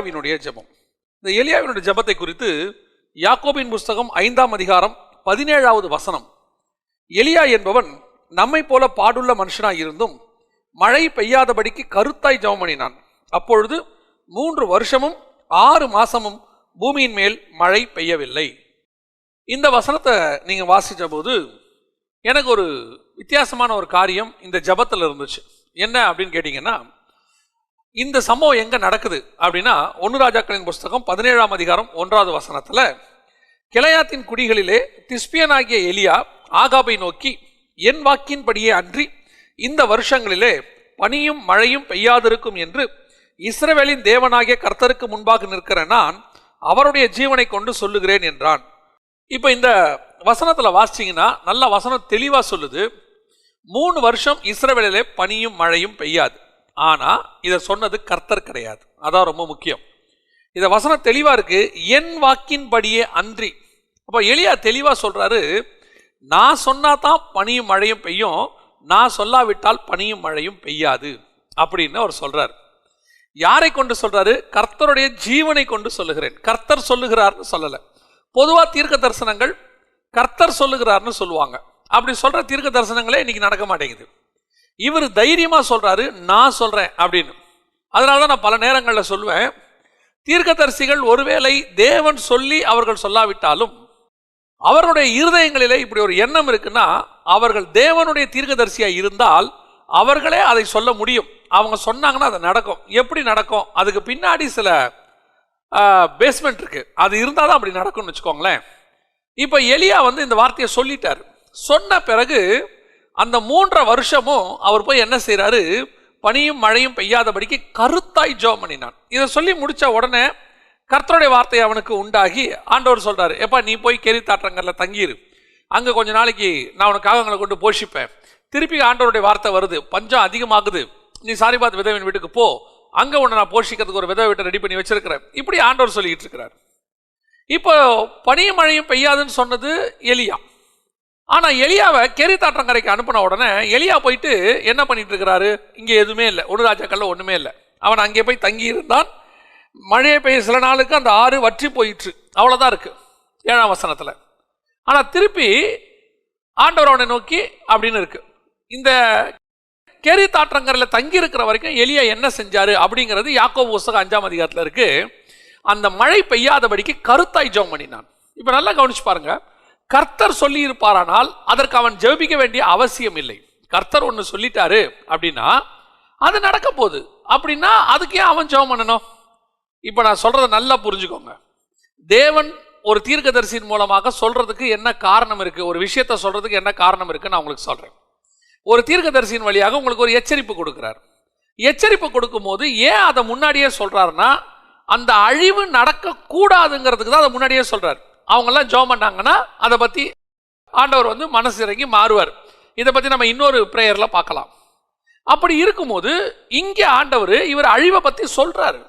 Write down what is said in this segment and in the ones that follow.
எலியாவினுடைய ஜெபம். இந்த எலியாவினுடைய ஜெபத்தை குறித்து யாக்கோபின் புஸ்தகம் ஐந்தாம் அதிகாரம் பதினேழாவது வசனம். எலியா என்பவன் நம்மை போல பாடுள்ள மனுஷனாக இருந்தும் மழை பெய்யாதபடிக்கு கருத்தாய் ஜெபம் பண்ணினான். அப்பொழுது மூன்று வருஷமும் ஆறு மாசமும் பூமியின் மேல் மழை பெய்யவில்லை. இந்த வசனத்தை நீங்க வாசிச்ச போது எனக்கு ஒரு வித்தியாசமான ஒரு காரியம் இந்த ஜபத்தில் இருந்துச்சு என்ன அப்படின்னு கேட்டிங்கன்னா இந்த சம்பவம் எங்க நடக்குது அப்படின்னா ஒன்னு ராஜாக்களின் புஸ்தகம் பதினேழாம் அதிகாரம் ஒன்றாவது வசனத்துல கிளையாத்தின் குடிகளிலே திஸ்பியனாகிய எலியா ஆகாபை நோக்கி என் வாக்கின்படியே அன்றி இந்த வருஷங்களிலே பனியும் மழையும் பெய்யாதிருக்கும் என்று இஸ்ரவேலின் தேவனாகிய கர்த்தருக்கு முன்பாக நிற்கிற நான் அவருடைய ஜீவனை கொண்டு சொல்லுகிறேன் என்றான். இப்போ இந்த வசனத்தில் வாசிச்சிங்கன்னா நல்ல வசனம் தெளிவாக சொல்லுது. மூணு வருஷம் இஸ்ரவேலிலே பனியும் மழையும் பெய்யாது. ஆனால் இதை சொன்னது கர்த்தர் கிடையாது. அதான் ரொம்ப முக்கியம். இந்த வசனம் தெளிவாக இருக்குது என் வாக்கின்படியே அன்றி. அப்போ எளியா தெளிவாக சொல்கிறாரு நான் சொன்னா தான் பனியும் மழையும் பெய்யும். நான் சொல்லாவிட்டால் பனியும் மழையும் பெய்யாது. அப்படின்னு அவர் சொல்கிறார் யாரை கொண்டு சொல்கிறாரு கர்த்தருடைய ஜீவனை கொண்டு சொல்லுகிறேன். கர்த்தர் சொல்லுகிறார்னு சொல்லலை. பொதுவாக தீர்க்க தரிசனங்கள் கர்த்தர் சொல்லுகிறார்னு சொல்லுவாங்க. அப்படி சொல்கிற தீர்க்க தரிசனங்களே இன்றைக்கி நடக்க மாட்டேங்குது. இவர் தைரியமாக சொல்கிறாரு நான் சொல்கிறேன் அப்படின்னு. அதனால தான் நான் பல நேரங்களில் சொல்லுவேன் தீர்க்கதரிசிகள் ஒருவேளை தேவன் சொல்லி அவர்கள் சொல்லாவிட்டாலும் அவருடைய இருதயங்களிலே இப்படி ஒரு எண்ணம் இருக்குன்னா அவர்கள் தேவனுடைய தீர்க்கதரிசியாக இருந்தால் அவர்களே அதை சொல்ல முடியும். அவங்க சொன்னாங்கன்னா அது நடக்கும். எப்படி நடக்கும்? அதுக்கு பின்னாடி சில பேஸ்மெண்ட் இருக்கு. அது இருந்தால் தான் அப்படி நடக்கும்னு வச்சுக்கோங்களேன். இப்போ எலியா வந்து இந்த வார்த்தையை சொல்லிட்டார். சொன்ன பிறகு அந்த மூன்றரை வருஷமும் அவர் போய் என்ன செய்கிறாரு பனியும் மழையும் பெய்யாதபடிக்கு கருத்தாய் ஜெபம் பண்ணினான். இதை சொல்லி முடித்த உடனே கர்த்தருடைய வார்த்தை அவனுக்கு உண்டாகி ஆண்டவர் சொல்கிறார் எப்பா நீ போய் கேரி தாற்றங்கல்ல தங்கியிரு. அங்கே கொஞ்ச நாளைக்கு நான் உனக்கு அவங்களை கொண்டு போஷிப்பேன். திருப்பி ஆண்டவருடைய வார்த்தை வருது. பஞ்சம் அதிகமாகுது. நீ சாரிபாத் விதவின் வீட்டுக்கு போ. அங்கே உன்னை நான் போஷிக்கிறதுக்கு ஒரு விதவை வீட்டை ரெடி பண்ணி வச்சிருக்கிறேன். இப்படி ஆண்டவர் சொல்லிக்கிட்டு இருக்கிறார். இப்போ பனியும் மழையும் பெய்யாதுன்னு சொன்னது எலியா. ஆனால் எலியாவை கெரி தாற்றங்கரைக்கு அனுப்பின உடனே எலியா போயிட்டு என்ன பண்ணிட்டு இருக்கிறாரு? இங்கே எதுவுமே இல்லை. ஒரு ராஜாக்கல்ல ஒன்றுமே இல்லை. அவன் அங்கே போய் தங்கி இருந்தான். மழையை பெய்ய சில நாளுக்கு அந்த ஆறு வற்றி போயிற்று. அவ்வளோதான் இருக்கு. ஏழாம் வசனத்தில். ஆனால் திருப்பி ஆண்டவர் அவனை நோக்கி அப்படின்னு இருக்கு. இந்த கெரி தாற்றங்கரில் தங்கி இருக்கிற வரைக்கும் எலியா என்ன செஞ்சாரு அப்படிங்கிறது யாக்கோ புஸ்தகம் அஞ்சாம் அதிகாரத்தில் இருக்கு. அந்த மழை பெய்யாதபடிக்கு கருத்தாய் ஜோம் பண்ணினான். இப்போ நல்லா கவனிச்சு பாருங்கள் கர்த்தர் சொல்லி இருப்பாரானால் அதற்கு அவன் ஜெபிக்க வேண்டிய அவசியம் இல்லை. கர்த்தர் ஒன்று சொல்லிட்டாரு அப்படின்னா அது நடக்க போகுது அப்படின்னா அதுக்கு ஏன் அவன் ஜெபம் பண்ணணும்? இப்போ நான் சொல்கிறத நல்லா புரிஞ்சுக்கோங்க. தேவன் ஒரு தீர்க்கதரிசியின் மூலமாக சொல்கிறதுக்கு என்ன காரணம் இருக்குது ஒரு விஷயத்த சொல்கிறதுக்கு என்ன காரணம் இருக்கு நான் உங்களுக்கு சொல்கிறேன் ஒரு தீர்க்கதரிசியின் வழியாக உங்களுக்கு ஒரு எச்சரிப்பு கொடுக்குறார். எச்சரிப்பு கொடுக்கும்போது ஏன் அதை முன்னாடியே சொல்கிறாருன்னா அந்த அழிவு நடக்கக்கூடாதுங்கிறதுக்கு தான் அதை முன்னாடியே சொல்கிறார் அவங்கெல்லாம் ஜோம் பண்ணாங்கன்னா அதை பற்றி ஆண்டவர் வந்து மனசு இறங்கி மாறுவார். இதை பற்றி நம்ம இன்னொரு ப்ரேயரில் பார்க்கலாம். அப்படி இருக்கும்போது இங்கே ஆண்டவர் இவர் அழிவை பற்றி சொல்கிறாரு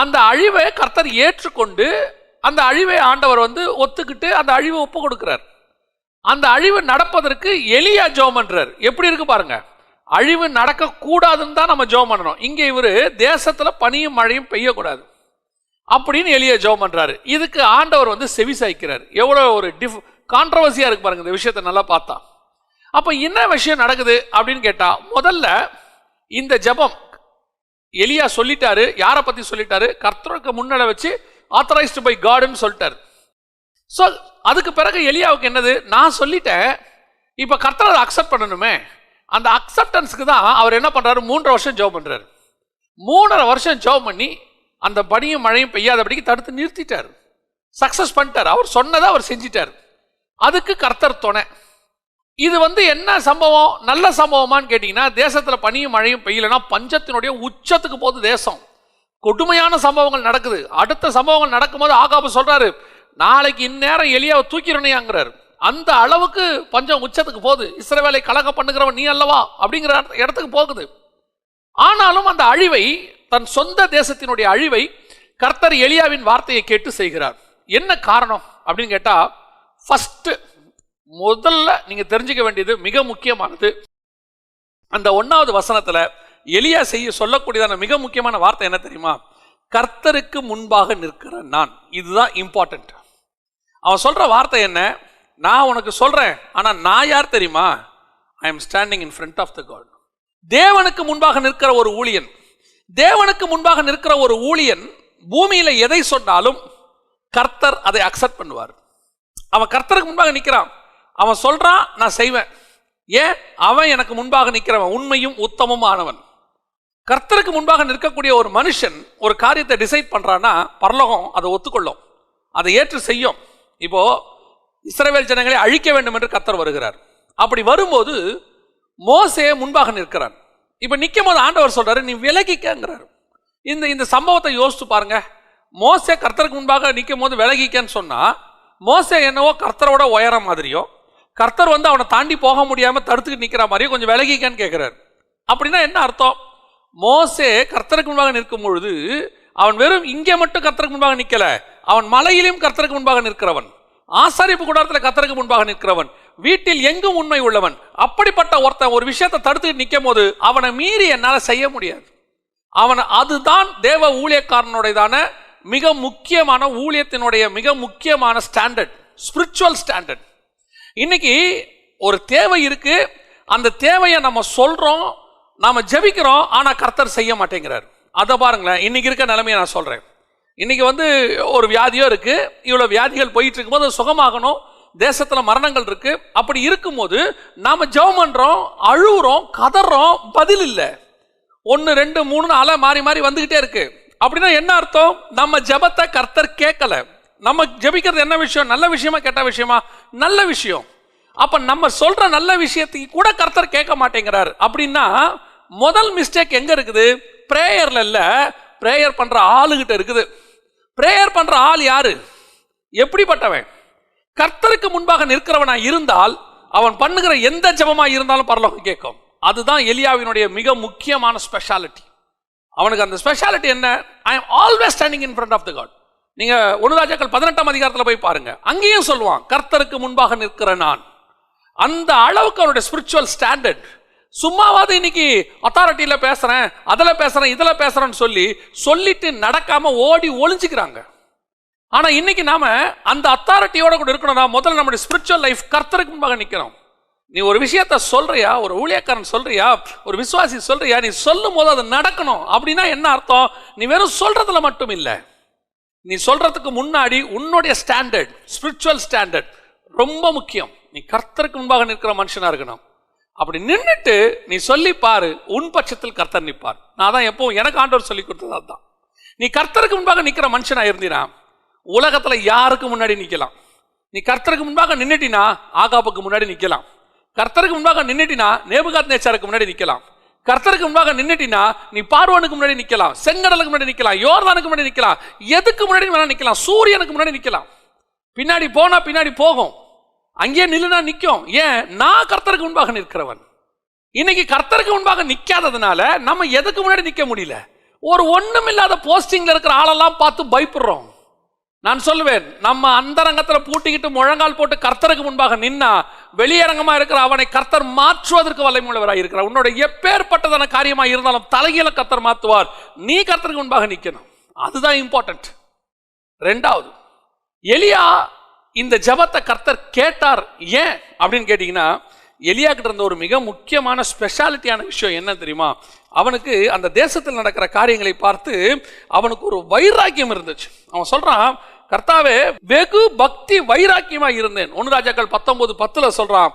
அந்த அழிவை கர்த்தர் ஏற்றுக்கொண்டு அந்த அழிவை ஆண்டவர் வந்து ஒத்துக்கிட்டு அந்த அழிவை ஒப்பு கொடுக்குறார். அந்த அழிவு நடப்பதற்கு எளியா ஜோம் பண்ணுறார் எப்படி இருக்கு பாருங்க. அழிவு நடக்கக்கூடாதுன்னு தான் நம்ம ஜோம் பண்ணணும். இங்கே இவர் தேசத்தில் பனியும் மழையும் பெய்யக்கூடாது. அப்படின்னு எளிய ஜோம் பண்ணுறாரு இதுக்கு ஆண்டவர் வந்து செவி சாய்க்கிறார். ஒரு டிஃப் கான்ட்ரவர்சியாக இருக்கு பாருங்க இந்த விஷயத்தை நல்லா பார்த்தா. அப்போ என்ன விஷயம் நடக்குது அப்படின்னு கேட்டால் முதல்ல இந்த ஜெபம் எளியா சொல்லிட்டாரு யாரை பற்றி சொல்லிட்டாரு? கர்த்தருக்கு முன்னடை வச்சு ஆத்தரைஸ்டு பை காடுன்னு சொல்லிட்டாரு. ஸோ அதுக்கு பிறகு எளியாவுக்கு என்னது? நான் சொல்லிட்டேன் இப்போ கர்த்தர் அதை அக்செப்ட் பண்ணணுமே. அந்த அக்செப்டன்ஸுக்கு தான் அவர் என்ன பண்ணுறாரு மூன்றரை வருஷம் ஜாப் பண்ணுறாரு மூணரை வருஷம் ஜெபம் பண்ணி அந்த பனியும் மழையும் பெய்யாதபடிக்கு தடுத்து நிறுத்திட்டார். சக்சஸ் பண்ணிட்டார். அவர் சொன்னதை அவர் செஞ்சிட்டார். அதுக்கு கர்த்தர் துணை. இது வந்து என்ன சம்பவம்? நல்ல சம்பவமான்னு கேட்டிங்கன்னா தேசத்தில் பனியும் மழையும் பெய்யலைன்னா பஞ்சத்தினுடைய உச்சத்துக்கு போகுது தேசம். கொடுமையான சம்பவங்கள் நடக்குது. அடுத்த சம்பவங்கள் நடக்கும்போது ஆகாபு சொல்கிறாரு நாளைக்கு இந்நேரம் எலியாவை தூக்கிறனையாங்கிறார் அந்த அளவுக்கு பஞ்சம் உச்சத்துக்கு போகுது. இஸ்ரவேலை கலக பண்ணுகிறவன் நீ அல்லவா? அப்படிங்கிற இடத்துக்கு போகுது. ஆனாலும் அந்த அழிவை தன் சொந்த தேசத்தினுடைய அழிவை கர்த்தர் எளியாவின் வார்த்தையை கேட்டு செய்கிறார். என்ன காரணம் அப்படின்னு கேட்டால் ஃபஸ்ட்டு முதல்ல நீங்கள் தெரிஞ்சுக்க வேண்டியது மிக முக்கியமானது. அந்த ஒன்றாவது வசனத்தில் எளியா செய்ய சொல்லக்கூடியதான மிக முக்கியமான வார்த்தை என்ன தெரியுமா? கர்த்தருக்கு முன்பாக நிற்கிறேன் நான். இதுதான் இம்பார்ட்டன்ட் அவன் சொல்கிற வார்த்தை என்ன? நான் உனக்கு சொல்கிறேன் ஆனால் நான் யார் தெரியுமா? I am standing in front of the God தேவனுக்கு முன்பாக நிற்கிற ஒரு ஊழியன். தேவனுக்கு முன்பாக நிற்கிற ஒரு ஊழியன் பூமியில் எதை சொன்னாலும் கர்த்தர் அதை அக்செப்ட் பண்ணுவார். அவன் கர்த்தருக்கு முன்பாக நிற்கிறான். அவன் சொல்கிறான் நான் செய்வேன். ஏன்? அவன் எனக்கு முன்பாக நிற்கிறவன் உண்மையும் உத்தமமானவன். கர்த்தருக்கு முன்பாக நிற்கக்கூடிய ஒரு மனுஷன் ஒரு காரியத்தை டிசைட் பண்ணுறான்னா பரலோகம் அதை ஒத்துக்கொள்ளும். அதை ஏற்று செய்யும். இப்போது இஸ்ரேவேல் ஜனங்களை அழிக்க வேண்டும் என்று கர்த்தர் வருகிறார். அப்படி வரும்போது மோசே முன்பாக நிற்கிறான். இப்போ நிற்கும் போது ஆண்டவர் சொல்கிறாரு நீ விலகிக்கங்கிறாரு. இந்த இந்த சம்பவத்தை யோசித்து பாருங்க. மோசே கர்த்தருக்கு முன்பாக நிற்கும் போது விலகிக்கன்னு சொன்னால் மோசே என்னவோ கர்த்தரோட உயரம் மாதிரியோ கர்த்தர் வந்து அவனை தாண்டி போக முடியாமல் தடுத்துக்கிட்டு நிற்கிற மாதிரியோ கொஞ்சம் விலகிக்கன்னு கேட்குறாரு அப்படின்னா என்ன அர்த்தம்? மோசே கர்த்தருக்கு முன்பாக நிற்கும் பொழுது அவன் வெறும் இங்கே மட்டும் கர்த்தருக்கு முன்பாக நிற்கலை அவன் மலையிலையும் கர்த்தருக்கு முன்பாக நிற்கிறவன். ஆசாரிப்பு கூடாரத்தில் கர்த்தருக்கு முன்பாக நிற்கிறவன். வீட்டில் எங்கும் உண்மை உள்ளவன். அப்படிப்பட்ட ஒருத்தன் ஒரு விஷயத்தை தடுத்துட்டு நிற்கும் போது அவனை மீறி என்னால் செய்ய முடியாது. அவன் அதுதான் தேவ ஊழியக்காரனுடையதான மிக முக்கியமான ஊழியத்தினுடைய மிக முக்கியமான ஸ்டாண்டர்ட் ஸ்பிரிச்சுவல் ஸ்டாண்டர்ட் இன்னைக்கு ஒரு தேவை இருக்கு. அந்த தேவையை நம்ம சொல்றோம் நாம ஜெபிக்கிறோம் ஆனால் கர்த்தர் செய்ய மாட்டேங்கிறார். அதை பாருங்களேன் இன்னைக்கு இருக்க நிலைமையை நான் சொல்றேன். இன்னைக்கு வந்து ஒரு வியாதியோ இருக்குது இவ்வளோ வியாதிகள் போயிட்டு இருக்கும்போது சுகமாகணும். தேசத்தில் மரணங்கள் இருக்குது அப்படி இருக்கும்போது நாம் ஜெபம் பண்ணுறோம் அழுகுறோம் கதறோம் பதில் இல்லை. ஒன்று ரெண்டு மூணு அலை மாறி மாறி வந்துக்கிட்டே இருக்குது அப்படின்னா என்ன அர்த்தம்? நம்ம ஜெபத்தை கர்த்தர் கேட்கல. நம்ம ஜெபிக்கிறது என்ன விஷயம்? நல்ல விஷயமா கெட்ட விஷயமா? நல்ல விஷயம். அப்போ நம்ம சொல்கிற நல்ல விஷயத்துக்கு கூட கர்த்தர் கேட்க மாட்டேங்கிறார். அப்படின்னா முதல் மிஸ்டேக் எங்கே இருக்குது? ப்ரேயரில் இல்லை. ப்ரேயர் பண்ணுற ஆளுகிட்ட இருக்குது. பிரேயர் பண்ற ஆள் யாரு? எப்படிப்பட்டவன்? கர்த்தருக்கு முன்பாக நிற்கிறவனா இருந்தால் அவன் பண்ணுகிற எந்த ஜெபமா இருந்தாலும் பரலோகம் கேட்கும். அதுதான் எலியாவினுடைய மிக முக்கியமான ஸ்பெஷாலிட்டி அவனுக்கு அந்த ஸ்பெஷாலிட்டி என்ன? I am always standing in front of the God நீங்க ஒனுராஜாக்கள் பதினெட்டாம் அதிகாரத்தில் போய் பாருங்க. அங்கேயும் சொல்லுவான் கர்த்தருக்கு முன்பாக நிற்கிற நான். அந்த அளவுக்கு அவனுடைய ஸ்பிரிச்சுவல் ஸ்டாண்டர்ட் சும்மாவாது இன்னைக்கு அத்தாரிட்டியில் பேசுகிறேன் அதில் பேசுகிறேன் இதில் பேசுகிறேன்னு சொல்லி சொல்லிட்டு நடக்காமல் ஓடி ஒளிஞ்சிக்கிறாங்க. ஆனால் இன்னைக்கு நாம் அந்த அத்தாரிட்டியோட கூட இருக்கணும்னா முதல்ல நம்முடைய ஸ்பிரிச்சுவல் லைஃப் கர்த்தருக்கு முன்பாக நிற்கிறோம் நீ ஒரு விஷயத்த சொல்றியா? ஒரு ஊழியக்காரன் சொல்றியா? ஒரு விசுவாசி சொல்றியா? நீ சொல்லும் போது அது நடக்கணும். அப்படின்னா என்ன அர்த்தம்? நீ வெறும் சொல்றதுல மட்டும் இல்லை. நீ சொல்றதுக்கு முன்னாடி உன்னுடைய ஸ்டாண்டர்ட் ஸ்பிரிச்சுவல் ஸ்டாண்டர்ட் ரொம்ப முக்கியம். நீ கர்த்தருக்கு முன்பாக நிற்கிற மனுஷனா இருக்கணும். அப்படி நின்றுட்டு நீ சொல்லி பாரு உன் பட்சத்தில் கர்த்தர் நிற்பார். நான் தான் எப்பவும் எனக்கு ஆண்டவர் சொல்லி கொடுத்தது அதுதான். நீ கர்த்தருக்கு முன்பாக நிற்கிற மனுஷனா இருந்தினா உலகத்தில் யாருக்கு முன்னாடி நிற்கலாம் நீ கர்த்தருக்கு முன்பாக நின்றுட்டினா ஆகாப்புக்கு முன்னாடி நிற்கலாம் கர்த்தருக்கு முன்பாக நின்றுட்டினா நேபுகாத் நேச்சாருக்கு முன்னாடி நிற்கலாம் கர்த்தருக்கு முன்பாக நின்றுட்டினா நீ பார்வனுக்கு முன்னாடி நிற்கலாம் செங்கடலுக்கு முன்னாடி நிற்கலாம் யோர்தானுக்கு முன்னாடி நிற்கலாம் எதுக்கு முன்னாடி வேணா நிற்கலாம் சூரியனுக்கு முன்னாடி நிற்கலாம் பின்னாடி போனால் பின்னாடி போகும். அங்கேயே நில்லுனா நிற்கும் ஏன்? நான் கர்த்தருக்கு முன்பாக நிற்கிறவன். இன்னைக்கு கர்த்தருக்கு முன்பாக நிற்காததுனால நம்ம எதுக்கு முன்னாடி நிற்க முடியல? ஒரு ஒன்றும் இல்லாத போஸ்டிங்கில் இருக்கிற ஆளெல்லாம் பார்த்து பயப்படுறோம். நான் சொல்லுவேன் நம்ம அந்தரங்கத்தில் பூட்டிக்கிட்டு முழங்கால் போட்டு கர்த்தருக்கு முன்பாக நின்னா வெளியரங்கமாக இருக்கிற அவனை கர்த்தர் மாற்றுவதற்கு வல்லமையுள்ளவராக இருக்கிறார். உன்னோட எப்பேற்பட்டதான காரியமாக இருந்தாலும் தலையில கர்த்தர் மாற்றுவார். நீ கர்த்தருக்கு முன்பாக நிற்கணும் அதுதான் இம்பார்ட்டன்ட் ரெண்டாவது எலியா இந்த ஜெபத்தை கர்த்தர் கேட்டார் ஏன் அப்படின்னு கேட்டிங்கன்னா எலியா கிட்ட இருந்த ஒரு மிக முக்கியமான ஸ்பெஷாலிட்டியான விஷயம் என்ன தெரியுமா? அவனுக்கு அந்த தேசத்தில் நடக்கிற காரியங்களை பார்த்து அவனுக்கு ஒரு வைராக்கியம் இருந்துச்சு. அவன் சொல்றான் கர்த்தாவே வெகு பக்தி வைராக்கியமா இருந்தேன். ஒன்னு ராஜாக்கள் பத்தொன்பது பத்துல சொல்றான்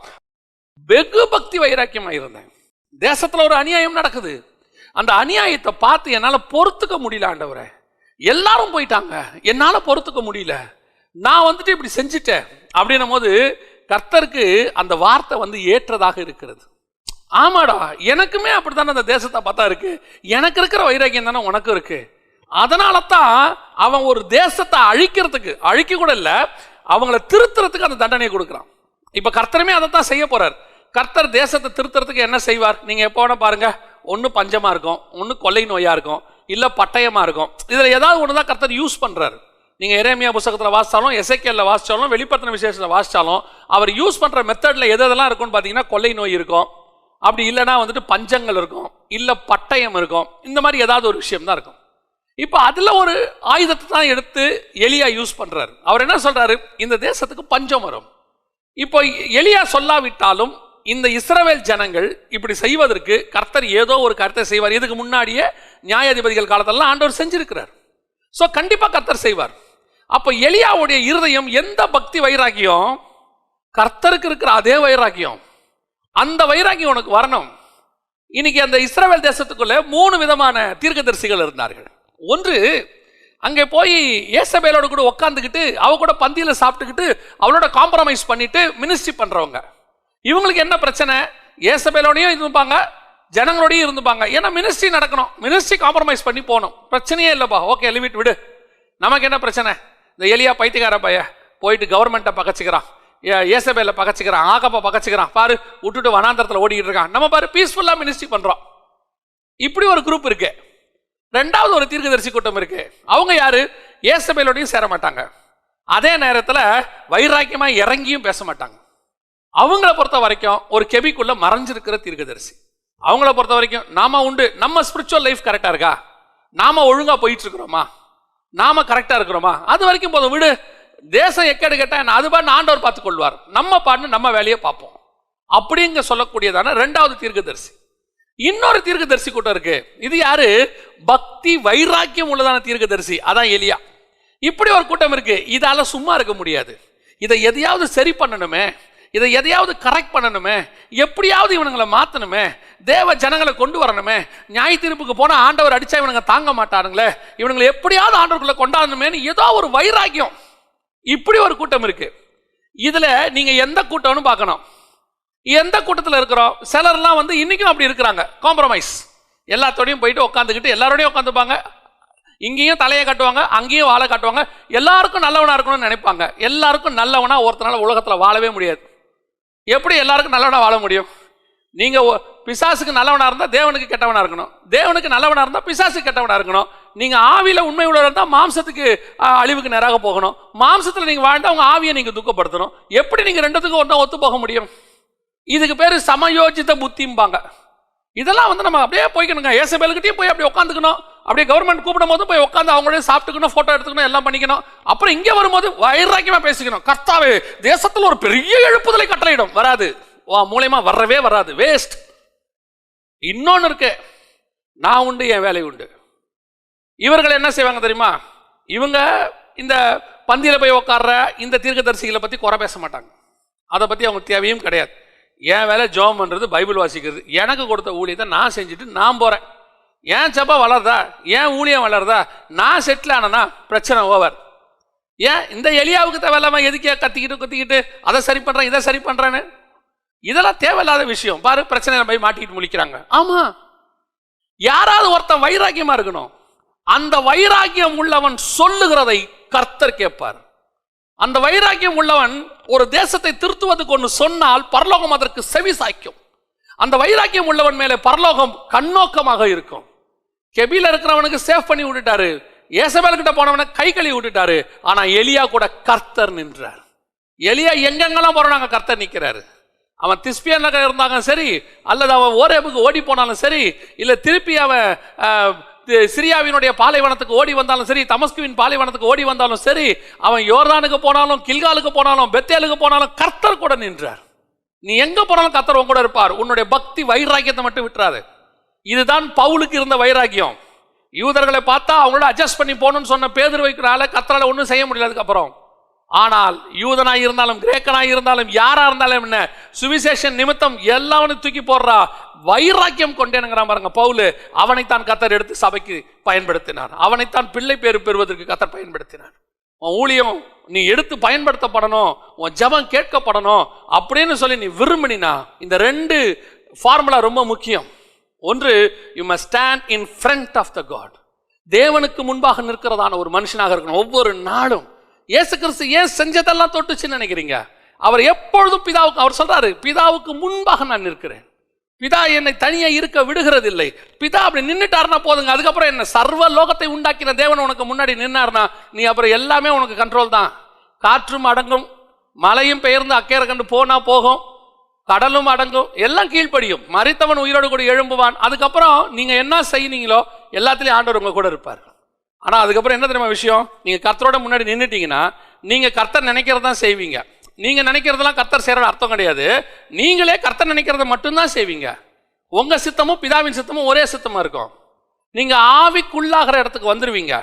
வெகு பக்தி வைராக்கியமா இருந்தேன். தேசத்துல ஒரு அநியாயம் நடக்குது. அந்த அநியாயத்தை பார்த்து என்னால் பொறுத்துக்க முடியல ஆண்டவரை. எல்லாரும் போயிட்டாங்க. என்னால் பொறுத்துக்க முடியல. நான் வந்துட்டு இப்படி செஞ்சுட்டேன் அப்படின்னும் போது கர்த்தருக்கு அந்த வார்த்தை வந்து ஏற்றதாக இருக்கிறது. ஆமாடா எனக்குமே அப்படித்தானே அந்த தேசத்தை பார்த்தா இருக்கு. எனக்கு இருக்கிற வைராக்கியம் தானே உனக்கும் இருக்கு. அதனால தான் அவன் ஒரு தேசத்தை அழிக்கிறதுக்கு அழிக்க கூட இல்லை அவங்கள திருத்துறதுக்கு அந்த தண்டனையை கொடுக்குறான். இப்போ கர்த்தருமே அதை தான் செய்ய போறார். கர்த்தர் தேசத்தை திருத்துறதுக்கு என்ன செய்வார்? நீங்கள் எப்போ வேணா பாருங்க. ஒன்று பஞ்சமாக இருக்கும் ஒன்று கொள்ளை நோயாக இருக்கும் இல்லை பட்டயமாக இருக்கும். இதில் ஏதாவது ஒன்று தான் கர்த்தர் யூஸ் பண்ணுறாரு நீங்கள் எரேமியா புத்தகத்தில் வாசித்தாலும் எசைக்கேல்ல வாசித்தாலும் வெளிப்படுத்தின விசேஷத்தில் வாசித்தாலும் அவர் யூஸ் பண்ணுற மெத்தடில் எது எதெல்லாம் இருக்கும்னு பார்த்தீங்கன்னா கொள்ளை நோய் இருக்கும். அப்படி இல்லைன்னா வந்துட்டு பஞ்சங்கள் இருக்கும். இல்லை பட்டயம் இருக்கும். இந்த மாதிரி ஏதாவது ஒரு விஷயம் தான் இருக்கும். இப்போ அதில் ஒரு ஆயுதத்தை தான் எடுத்து எலியா யூஸ் பண்ணுறாரு அவர் என்ன சொல்கிறாரு இந்த தேசத்துக்கு பஞ்சம் வரும். இப்போ எலியா சொல்லாவிட்டாலும் இந்த இஸ்ரவேல் ஜனங்கள் இப்படி செய்வதற்கு கர்த்தர் ஏதோ ஒரு கருத்தை செய்வார். இதுக்கு முன்னாடியே நியாயாதிபதிகள் காலத்தெல்லாம் ஆண்டவர் செஞ்சிருக்கிறார். ஸோ கண்டிப்பாக கர்த்தர் செய்வார். அப்போ எலியாவுடைய இருதயம் எந்த பக்தி வைராக்கியம்? கர்த்தருக்கு இருக்கிற அதே வைராக்கியம். அந்த வைராக்கியம் உனக்கு வரணும். இன்னைக்கு அந்த இஸ்ரவேல் தேசத்துக்குள்ள மூணு விதமான தீர்க்கதரிசிகள் இருந்தார்கள். ஒன்று அங்கே போய் ஏசபேலோட கூட உட்காந்துக்கிட்டு அவ கூட பந்தியில் சாப்பிட்டுக்கிட்டு அவளோட காம்ப்ரமைஸ் பண்ணிட்டு மினிஸ்ட்ரி பண்ணுறவங்க இவங்களுக்கு என்ன பிரச்சனை? ஏசபேலோடையும் இருந்துப்பாங்க ஜனங்களோடையும் இருந்துப்பாங்க. ஏன்னா மினிஸ்ட்ரி நடக்கணும். மினிஸ்ட்ரி காம்ப்ரமைஸ் பண்ணி போகணும். பிரச்சனையே இல்லைப்பா. ஓகே லிமிட் விடு. நமக்கு என்ன பிரச்சனை? இந்த எலியா பைத்தியக்கார பைய போயிட்டு கவர்மெண்ட்டை பகச்சிக்கிறான். ஏசபேல பகச்சிக்கிறான் ஆகப்பா பகச்சிக்கிறான். பாரு விட்டுட்டு வனாந்தரத்தில் ஓடிக்கிட்டு இருக்கான். நம்ம பாரு பீஸ்ஃபுல்லாக மினிஸ்ட்ரி பண்ணுறோம் இப்படி ஒரு குரூப் இருக்கு. ரெண்டாவது ஒரு தீர்க்கதரிசி கூட்டம் இருக்கு. அவங்க யாரு? ஏசபேலோடையும் சேர மாட்டாங்க. அதே நேரத்தில் வைராக்கியமா இறங்கியும் பேச மாட்டாங்க. அவங்கள பொறுத்த வரைக்கும் ஒரு கெபிக்குள்ள மறைஞ்சிருக்கிற தீர்க்கதரிசி. அவங்கள பொறுத்த வரைக்கும் நாம உண்டு. நம்ம ஸ்பிரிச்சுவல் லைஃப் கரெக்டாக இருக்கா? நாம ஒழுங்காக போயிட்டு இருக்கிறோமா? நாம கரெக்டாக இருக்கிறோமா? அது வரைக்கும் போதும் விடு. தேசம் எக்கேடு கேட்டால் என்ன? அது பாட்டு ஆண்டவர் பார்த்து கொள்வார். நம்ம பாட்டு நம்ம வேலையை பார்ப்போம். அப்படிங்க சொல்லக்கூடியதான ரெண்டாவது தீர்க்கதரிசி. இன்னொரு தீர்க்கதரிசி கூட்டம் இருக்கு. இது யாரு? பக்தி வைராக்கியம் உள்ளதான தீர்க்கதரிசி. அதான் எலியா. இப்படி ஒரு கூட்டம் இருக்கு. இதால சும்மா இருக்க முடியாது. இதை எதையாவது சரி பண்ணணுமே. இதை எதையாவது கரெக்ட் பண்ணணுமே எப்படியாவது இவனுங்களை மாற்றணுமே தேவ ஜனங்களை கொண்டு வரணுமே நியாய தீர்ப்புக்கு போனால் ஆண்டவர் அடித்தா இவனுங்க தாங்க மாட்டானுங்களே இவனுங்களை எப்படியாவது ஆண்டவர்களை கொண்டாடணுமேனு ஏதோ ஒரு வைராக்கியம். இப்படி ஒரு கூட்டம் இருக்குது இதில் நீங்கள் எந்த கூட்டம்னு பார்க்கணும். எந்த கூட்டத்தில் இருக்கிறோம்? சிலர்லாம் வந்து இன்றைக்கும் அப்படி இருக்கிறாங்க. காம்ப்ரமைஸ் எல்லாத்தோடையும் போயிட்டு உட்காந்துக்கிட்டு எல்லாரோடையும் உட்காந்துப்பாங்க இங்கேயும் தலையை கட்டுவாங்க அங்கேயும் வாழை காட்டுவாங்க. எல்லாருக்கும் நல்லவனாக இருக்கணும்னு நினைப்பாங்க. எல்லாருக்கும் நல்லவனாக ஒருத்தனால உலகத்தில் வாழவே முடியாது. எப்படி எல்லாருக்கும் நல்லவனாக வாழ முடியும்? நீங்கள் பிசாசுக்கு நல்லவனாக இருந்தால் தேவனுக்கு கெட்டவனாக இருக்கணும். தேவனுக்கு நல்லவனாக இருந்தால் பிசாசுக்கு கெட்டவனாக இருக்கணும். நீங்கள் ஆவியில் உண்மை உள்ள இருந்தால் மாம்சத்துக்கு அழிவுக்கு நேராக போகணும். மாம்சத்தில் நீங்கள் வாழ்ந்தால் உங்கள் ஆவியை நீங்கள் துக்கப்படுத்தணும். எப்படி நீங்கள் ரெண்டுத்துக்கும் ஒன்றா ஒத்து போக முடியும்? இதுக்கு பேர் சமயோஜித புத்திம்பாங்க. இதெல்லாம் வந்து நம்ம அப்படியே போய்க்கணுங்க. ஏசபேலுக்கிட்டே போய் அப்படியே உட்காந்துக்கணும் அப்படியே கவர்மெண்ட் கூப்பிடும் போது போய் உட்காந்து அவங்களே சாப்பிட்டுக்கணும் ஃபோட்டோ எடுத்துக்கணும் எல்லாம் பண்ணிக்கணும். அப்புறம் இங்கே வரும்போது வைராக்கியமாக பேசிக்கணும். கர்த்தாவே தேசத்தில் ஒரு பெரிய எழுப்புதலை கட்டளையிடும். வராது. வா மூலயமா வரவே வராது. வேஸ்ட் இன்னொன்று இருக்கு. நான் உண்டு என் வேலை உண்டு. இவர்கள் என்ன செய்வாங்க தெரியுமா? இவங்க இந்த பந்தியில் போய் உட்கார்ற இந்த தீர்க்கதரிசிகளை பற்றி குறை பேச மாட்டாங்க. அதை பற்றி அவங்க தேவையும் கிடையாது. என் வேலை ஜோம் பண்ணுறது பைபிள் வாசிக்கிறது. எனக்கு கொடுத்த ஊழியத்தை நான் செஞ்சுட்டு நான் போகிறேன் ஏன் சப்பா வளருதா? ஏன் ஊழியம் வளருதா? நான் செட்டில் ஆனனா பிரச்சனை ஓவர் ஏன் இந்த எலியாவுக்கு தேவையில்லாமல் எதுக்கே கத்திக்கிட்டு கத்திக்கிட்டு அதை சரி பண்ணுறேன் இதை சரி பண்ணுறேன்னு இதெல்லாம் தேவையில்லாத விஷயம். பாரு பிரச்சனை போய் மாட்டிக்கிட்டு முழிக்கிறாங்க. ஆமாம் யாராவது ஒருத்தன் வைராக்கியமாக இருக்கணும். அந்த வைராக்கியம் உள்ளவன் சொல்லுகிறதை கர்த்தர் கேட்பார். அந்த வைராக்கியம் உள்ளவன் ஒரு தேசத்தை திருத்துவதுக்கு ஒன்று சொன்னால் பரலோகம் அதற்கு செவி சாய்க்கும் அந்த வைராக்கியம் உள்ளவன் மேலே பரலோகம் கண்ணோக்கமாக இருக்கும். கெபியில் இருக்கிறவனுக்கு சேஃப் பண்ணி விட்டுட்டாரு. ஏசபேல் கிட்ட போனவனை கை கழுவி விட்டுட்டாரு. ஆனால் எலியா கூட கர்த்தர் நின்றார். எலியா எங்கெங்கெல்லாம் போறாங்க கர்த்தர் நிற்கிறாரு அவன் திஸ்பியன்ல இருந்தாங்க சரி அல்லது அவன் ஓரேபுக்கு ஓடி போனாலும் சரி இல்லை திருப்பி அவன் சிரியாவினுடைய பாலைவனத்துக்கு ஓடி வந்தாலும் சரி தமஸ்குவின் பாலைவனத்துக்கு ஓடி வந்தாலும் சரி அவன் யோர்தானுக்கு போனாலும் கில்காலுக்கு போனாலும் பெத்தேலுக்கு போனாலும் கர்த்தர் கூட நின்றார். நீ எங்கே போனாலும் கர்த்தர் உன் கூட இருப்பார். உன்னுடைய பக்தி வைராக்கியத்தை மட்டும் விட்டுறாது. இதுதான் பவுலுக்கு இருந்த வைராக்கியம் யூதர்களை பார்த்தா அவங்களோட அட்ஜஸ்ட் பண்ணி போகணும்னு சொன்ன பேதர் வைக்கிறால கத்தரால் ஒன்றும் செய்ய முடியல அதுக்கப்புறம். ஆனால் யூதனாக இருந்தாலும் கிரேக்கனாக இருந்தாலும் யாராக இருந்தாலும் என்ன? சுவிசேஷன் நிமித்தம் எல்லாவனையும் தூக்கி போடுறா. வைராக்கியம் கொண்டேனுங்கிறான் பாருங்க பவுலு. அவனைத்தான் கத்தர் எடுத்து சபைக்கு பயன்படுத்தினார். அவனைத்தான் பிள்ளை பேர் பெறுவதற்கு கத்தர் பயன்படுத்தினார். உன் ஊழியம் நீ எடுத்து பயன்படுத்தப்படணும் உன் ஜெபம் கேட்கப்படணும் அப்படின்னு சொல்லி நீ விரும்பினா இந்த ரெண்டு ஃபார்முலா ரொம்ப முக்கியம். ஒன்று you must stand in front of the God தேவனுக்கு முன்பாக நிற்கிறதான ஒரு மனுஷனாக இருக்கணும். ஒவ்வொரு நாளும். ஏசு கிறிஸ்து ஏன் செஞ்சதெல்லாம் தொட்டுச்சுன்னு நினைக்கிறீங்க? அவர் எப்பொழுதும் பிதாவுக்கு அவர் சொல்றாரு பிதாவுக்கு முன்பாக நான் நிற்கிறேன். பிதா என்னை தனியாக இருக்க விடுகிறதில்லை. பிதா அப்படி நின்றுட்டாருனா போதுங்க. அதுக்கப்புறம் என்ன சர்வ லோகத்தை உண்டாக்கின தேவன் உனக்கு முன்னாடி நின்னாருன்னா நீ அப்புறம் எல்லாமே உனக்கு கண்ட்ரோல் தான். காற்றும் அடங்கும். மலையும் பெயர்ந்து அக்கேற கண்டு போனால் போகும். கடலும் அடங்கும் எல்லாம் கீழ்ப்படியும். மறித்தவன் உயிரோடு கூட எழும்புவான். அதுக்கப்புறம் நீங்கள் என்ன செய்யறீங்களோ எல்லாத்துலேயும் ஆண்டவர் உங்கள் கூட இருப்பார். ஆனால் அதுக்கப்புறம் என்ன தெரியுமா விஷயம்? நீங்கள் கர்த்தரோட முன்னாடி நின்றுட்டீங்கன்னா நீங்கள் கர்த்தர் நினைக்கிறதான் தான் செய்வீங்க. நீங்கள் நினைக்கிறதெல்லாம் கர்த்தர் செய்கிற அர்த்தம் கிடையாது. நீங்களே கர்த்தர் நினைக்கிறத மட்டும்தான் செய்வீங்க. உங்கள் சித்தமும் பிதாவின் சித்தமும் ஒரே சித்தமாக இருக்கும். நீங்கள் ஆவிக்குள்ளாகிற இடத்துக்கு வந்துடுவீங்க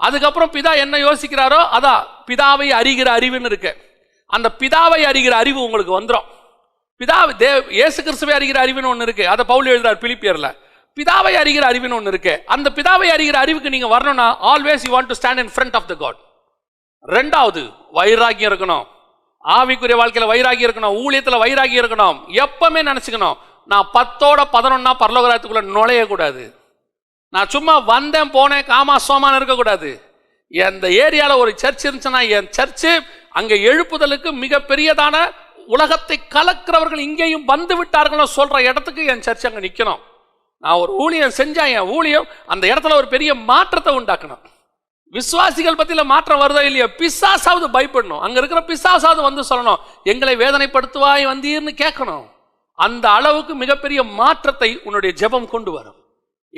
அதுக்கப்புறம் பிதா என்ன யோசிக்கிறாரோ அதான் பிதாவை அறிகிற அறிவுன்னு இருக்கு. அந்த பிதாவை அறிகிற அறிவு உங்களுக்கு வந்துடும் பிதாவை தேவ் இயேசு கிறிஸ்துவை அறிகிற அறிவுன்னு ஒன்று இருக்கு. அதை பவுல் எழுதுறார் பிலிப்பியரில். பிதாவை அறிகிற அறிவுன்னு ஒன்று இருக்கு. அந்த பிதாவை அறிகிற அறிவுக்கு நீங்கள் வரணும்னா always you want to stand in front of the God ரெண்டாவது வைராகியம் இருக்கணும். ஆவிக்குரிய வாழ்க்கையில் வைராகியம் இருக்கணும். ஊழியத்தில் வைராகியம் இருக்கணும். எப்பவுமே நினச்சிக்கணும். நான் பத்தோட பதினொன்னா பரலோகராயத்துக்குள்ள நுழையக்கூடாது. நான் சும்மா வந்தேன் போனேன் காமா சோமான்னு இருக்கக்கூடாது. எந்த ஏரியாவில் ஒரு சர்ச் இருந்துச்சுன்னா என் சர்ச்சு அங்கே எழுப்புதலுக்கு மிகப்பெரியதான உலகத்தை கலக்கிறவர்கள் இங்கேயும் வந்து விட்டார்களோ சொல்ற இடத்துக்கு என் சர்ச்சை அங்கே நிற்கணும் நான் ஒரு ஊழியம் செஞ்சேன் என் ஊழியம் அந்த இடத்துல ஒரு பெரிய மாற்றத்தை உண்டாக்கணும். விசுவாசிகள் பத்தியில மாற்றம் வருதோ இல்லையோ பிசாசாவது பயப்படணும். அங்க இருக்கிற பிசாசாவது வந்து சொல்லணும் எங்களை வேதனைப்படுத்துவாய் வந்தீர்னு கேட்கணும். அந்த அளவுக்கு மிகப்பெரிய மாற்றத்தை உன்னுடைய ஜெபம் கொண்டு வரும்.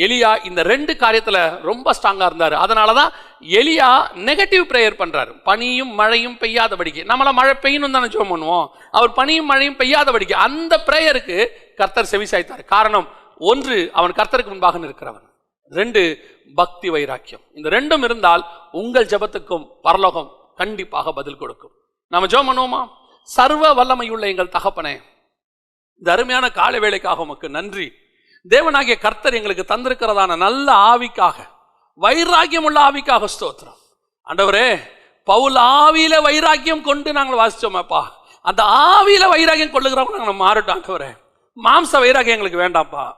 எலியா இந்த ரெண்டு காரியத்தில் ரொம்ப ஸ்ட்ராங்காக இருந்தார். அதனால தான் எலியா நெகட்டிவ் ப்ரேயர் பண்ணுறாரு பனியும் மழையும் பெய்யாதபடிக்கு நம்மளை மழை பெய்யணும் தானே ஜோம் பண்ணுவோம். அவர் பனியும் மழையும் பெய்யாதபடிக்கு அந்த ப்ரேயருக்கு கர்த்தர் செவிசாய்த்தார் காரணம் ஒன்று அவன் கர்த்தருக்கு முன்பாக நிற்கிறவன். ரெண்டு பக்தி வைராக்கியம். இந்த ரெண்டும் இருந்தால் உங்கள் ஜெபத்துக்கும் பரலோகம் கண்டிப்பாக பதில் கொடுக்கும். நம்ம ஜோம் பண்ணுவோமா? சர்வ வல்லமையுள்ள எங்கள் தகப்பனே இந்த அருமையான காலை வேலைக்காக உமக்கு நன்றி. தேவனாகிய கர்த்தர் எங்களுக்கு தந்திருக்கிறதான நல்ல ஆவிக்காக வைராக்கியம் உள்ள ஆவிக்காக ஸ்தோத்திரம். ஆண்டவரே பவுல் ஆவியில வைராக்கியம் கொண்டு நாங்கள் வாசிச்சோமேப்பா. அந்த ஆவியில வைராக்கியம் கொள்ளுகிறவங்க நாங்கள் மாறட்டோம் ஆண்டவரே. மாம்ச வைராக்கியம் எங்களுக்கு வேண்டாம்ப்பா.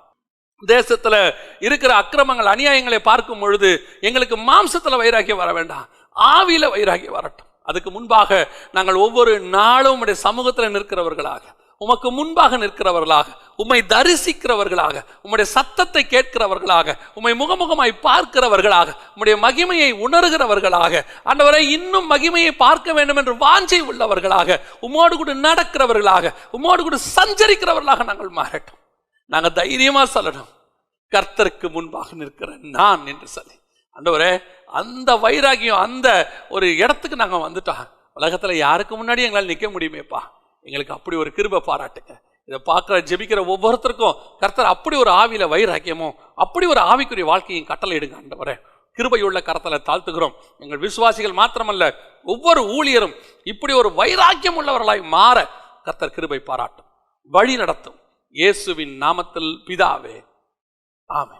தேசத்துல இருக்கிற அக்கிரமங்கள் அநியாயங்களை பார்க்கும் பொழுது எங்களுக்கு மாம்சத்துல வைராக்கியம் வர வேண்டாம். ஆவியில வைராக்கியம் வரட்டும். அதுக்கு முன்பாக நாங்கள் ஒவ்வொரு நாளும் உடைய சமூகத்தில் நிற்கிறவர்களாக உமக்கு முன்பாக நிற்கிறவர்களாக உம்மை தரிசிக்கிறவர்களாக உம்முடைய சத்தத்தை கேட்கிறவர்களாக உம்மை முகமுகமாய் பார்க்கிறவர்களாக உம்முடைய மகிமையை உணர்கிறவர்களாக ஆண்டவரை இன்னும் மகிமையை பார்க்க வேண்டும் என்று வாஞ்சை உள்ளவர்களாக உம்மோடு கூட நடக்கிறவர்களாக உம்மோடு கூட சஞ்சரிக்கிறவர்களாக நாங்கள் மாறட்டும். நாங்கள் தைரியமாக சொல்லணும். கர்த்தருக்கு முன்பாக நிற்கிற நான் என்று சொல்லி. ஆண்டவரே அந்த வைராகியம் அந்த ஒரு இடத்துக்கு நாங்கள் வந்துட்டோம். உலகத்தில் யாருக்கு முன்னாடி எங்களால் நிற்க முடியுமேப்பா? எங்களுக்கு அப்படி ஒரு கிருபை பாராட்டுங்க. இதை பார்க்குற ஜெபிக்கிற ஒவ்வொருத்தருக்கும் கர்த்தர் அப்படி ஒரு ஆவியில் வைராக்கியமோ அப்படி ஒரு ஆவிக்குரிய வாழ்க்கையும் கட்டளை எடுங்க ஆண்டவரே. கிருபையுள்ள கரத்தில் தாழ்த்துகிறோம். எங்கள் விசுவாசிகள் மாத்திரமல்ல ஒவ்வொரு ஊழியரும் இப்படி ஒரு வைராக்கியம் உள்ளவர்களாய் மாற கர்த்தர் கிருபை பாராட்டும். வழி நடத்தும். இயேசுவின் நாமத்தில் பிதாவே. ஆமே